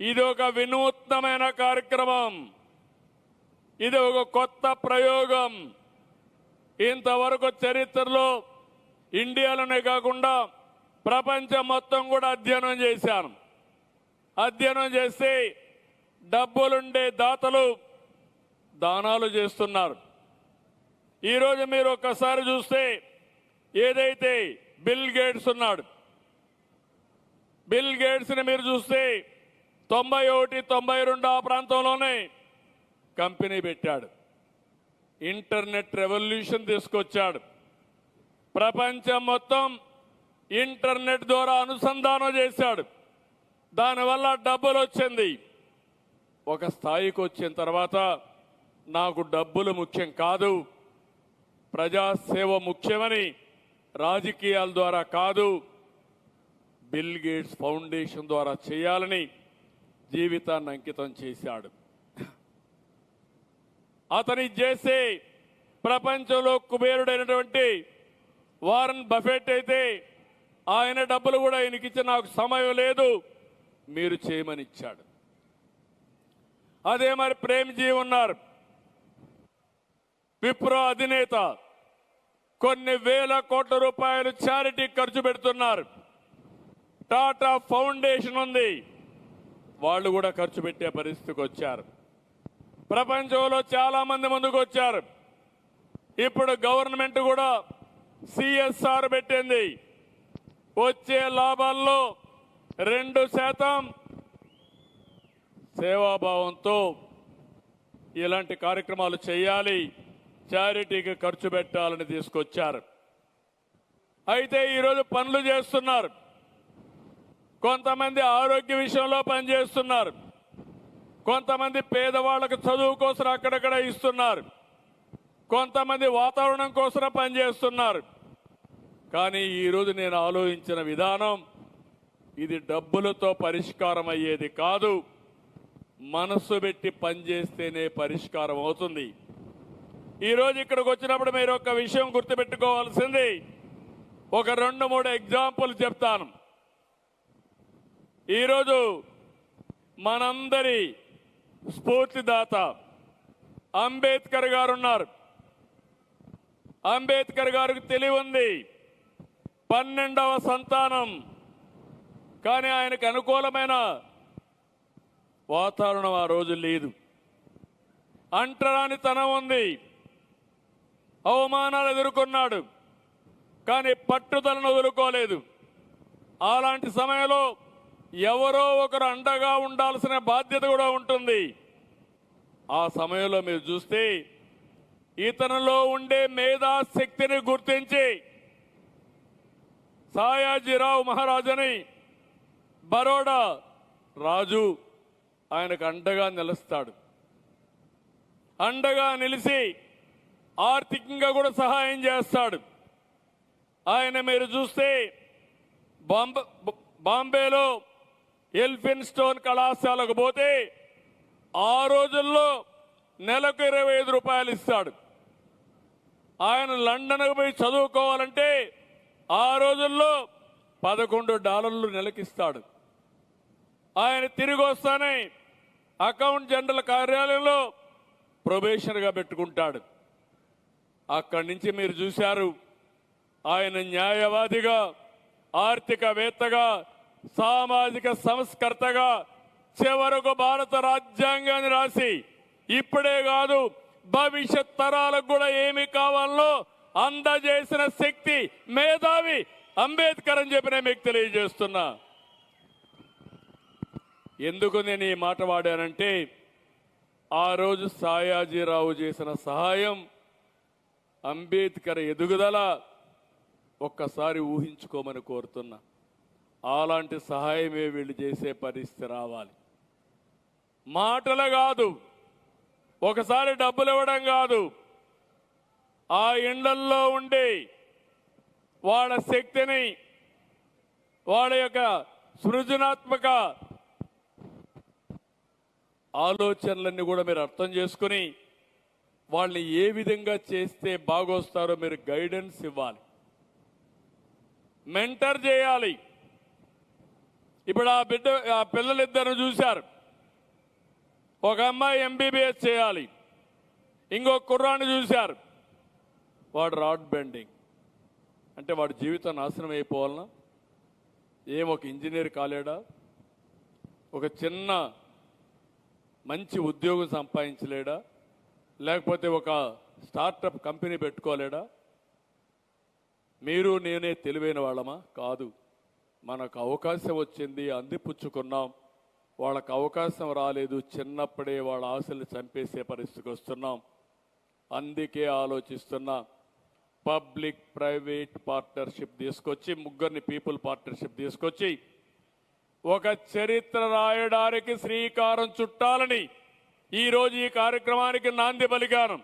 ఇది ఒక వినూత్నమైన కార్యక్రమం. ఇది ఒక కొత్త ప్రయోగం. ఇంతవరకు చరిత్రలో ఇండియాలోనే కాకుండా ప్రపంచం మొత్తం కూడా అధ్యయనం చేశాను అధ్యయనం చేస్తే డబ్బులుండే దాతలు దానాలు చేస్తున్నారు. ఈరోజు మీరు ఒక్కసారి చూస్తే ఏదైతే బిల్ గేట్స్ ఉన్నాడు బిల్ గేట్స్ని మీరు చూస్తే తొంభై ఒకటి తొంభై రెండు ఆ ప్రాంతంలోనే కంపెనీ పెట్టాడు. ఇంటర్నెట్ రెవల్యూషన్ తీసుకొచ్చాడు. ప్రపంచం మొత్తం ఇంటర్నెట్ ద్వారా అనుసంధానం చేశాడు. దానివల్ల డబ్బులు వచ్చింది. ఒక స్థాయికి వచ్చిన తర్వాత నాకు డబ్బులు ముఖ్యం కాదు ప్రజాసేవ ముఖ్యమని రాజకీయాల ద్వారా కాదు బిల్ గేట్స్ ఫౌండేషన్ ద్వారా చేయాలని జీవితాన్ని అంకితం చేశాడు. అతని చేసే ప్రపంచంలో కుబేరుడైనటువంటి వారన్ బఫెట్ అయితే ఆయన డబ్బులు కూడా ఆయనకిచ్చి నాకు సమయం లేదు మీరు చేయమని ఇచ్చాడు. అదే మరి ప్రేమ్జీ ఉన్నారు. విప్రో అధినేత కొన్ని వేల కోట్ల రూపాయలు చారిటీ ఖర్చు పెడుతున్నారు. టాటా ఫౌండేషన్ ఉంది. వాళ్ళు కూడా ఖర్చు పెట్టే పరిస్థితికి వచ్చారు. ప్రపంచంలో చాలా మంది ముందుకు వచ్చారు. ఇప్పుడు గవర్నమెంట్ కూడా సిఎస్ఆర్ పెట్టింది. వచ్చే లాభాల్లో రెండు శాతం సేవాభావంతో ఇలాంటి కార్యక్రమాలు చేయాలి చారిటీకి ఖర్చు పెట్టాలని తీసుకొచ్చారు. అయితే ఈరోజు పనులు చేస్తున్నారు. కొంతమంది ఆరోగ్య విషయంలో పనిచేస్తున్నారు. కొంతమంది పేదవాళ్ళకు చదువు కోసం అక్కడక్కడ ఇస్తున్నారు. కొంతమంది వాతావరణం కోసం పనిచేస్తున్నారు. కానీ ఈరోజు నేను ఆలోచించిన విధానం ఇది డబ్బులతో పరిష్కారం అయ్యేది కాదు. మనస్సు పెట్టి పనిచేస్తేనే పరిష్కారం అవుతుంది. ఈరోజు ఇక్కడికి వచ్చినప్పుడు మీరు ఒక విషయం గుర్తుపెట్టుకోవాల్సింది. ఒక రెండు మూడు ఎగ్జాంపుల్ చెప్తాను. ఈరోజు మనందరి స్ఫూర్తిదాత అంబేద్కర్ గారు ఉన్నారు. అంబేద్కర్ గారికి తెలివి ఉంది పన్నెండవ సంతానం. కానీ ఆయనకు అనుకూలమైన వాతావరణం ఆ రోజు లేదు. అంటరానితనం ఉంది. అవమానాలు ఎదుర్కొన్నాడు. కానీ పట్టుదలను వదులుకోలేదు. అలాంటి సమయంలో ఎవరో ఒకరు అండగా ఉండాల్సిన బాధ్యత కూడా ఉంటుంది. ఆ సమయంలో మీరు చూస్తే ఇతనిలో ఉండే మేధాశక్తిని గుర్తించి సాయాజీరావు మహారాజని బరోడా రాజు ఆయనకు అండగా నిలుస్తాడు. అండగా నిలిచి ఆర్థికంగా కూడా సహాయం చేస్తాడు. ఆయన మీరు చూస్తే బాంబ బాంబేలో ఎల్ఫిన్ స్టోన్ కళాశాలకు పోతే ఆ రోజుల్లో నెలకు ఇరవై ఐదు రూపాయలు ఇస్తాడు. ఆయన లండన్కు పోయి చదువుకోవాలంటే ఆ రోజుల్లో పదకొండు డాలర్లు నెలకిస్తాడు ఆయన తిరిగి వస్తానే అకౌంట్ జనరల్ కార్యాలయంలో ప్రొబేషన్గా పెట్టుకుంటాడు. అక్కడి నుంచి మీరు చూశారు ఆయన న్యాయవాదిగా ఆర్థికవేత్తగా సామాజిక సంస్కర్తగా చివరకు భారత రాజ్యాంగాన్ని రాసి ఇప్పుడే కాదు భవిష్యత్ తరాలకు కూడా ఏమి కావాలో అందజేసిన శక్తి మేధావి అంబేద్కర్ అని చెప్పి నేను మీకు తెలియజేస్తున్నా. ఎందుకు నేను ఈ మాట వాడానంటే ఆ రోజు సాయాజీరావు చేసిన సహాయం అంబేద్కర్ ఎదుగుదల ఒక్కసారి ఊహించుకోమని కోరుతున్నా. అలాంటి సహాయమే వీళ్ళు చేసే పరిస్థితి రావాలి. మాటలు కాదు. ఒకసారి డబ్బులు ఇవ్వడం కాదు. ఆ ఇండ్లల్లో ఉండి వాళ్ళ శక్తిని వాళ్ళ యొక్క సృజనాత్మక ఆలోచనలన్నీ కూడా మీరు అర్థం చేసుకుని వాళ్ళని ఏ విధంగా చేస్తే బాగొస్తారో మీరు గైడెన్స్ ఇవ్వాలి. మెంటర్ చేయాలి. ఇప్పుడు ఆ బిడ్డ ఆ పిల్లలిద్దరు చూశారు. ఒక అమ్మాయి ఎంబీబీఎస్ చేయాలి. ఇంకొక కుర్రాన్ని చూశారు. వాడు రాడ్ బెండింగ్. అంటే వాడి జీవితం నాశనం అయిపోవాలనా? ఏం ఒక ఇంజనీర్ కాలేడా? ఒక చిన్న మంచి ఉద్యోగం సంపాదించలేడా? లేకపోతే ఒక స్టార్టప్ కంపెనీ పెట్టుకోలేడా? మీరు నేనే తెలివైన వాళ్ళమా? కాదు. మనకు అవకాశం వచ్చింది అందిపుచ్చుకున్నాం వాళ్ళకు అవకాశం రాలేదు చిన్నప్పుడే వాళ్ళ ఆశలు చంపేసే పరిస్థితికి వస్తున్నాం. అందుకే ఆలోచిస్తున్నా పబ్లిక్ ప్రైవేట్ పార్ట్నర్షిప్ తీసుకొచ్చి ముగ్గురిని పీపుల్ పార్ట్నర్షిప్ తీసుకొచ్చి ఒక చరిత్ర రాయడానికి శ్రీకారం చుట్టాలని ఈరోజు ఈ కార్యక్రమానికి నాంది పలికాను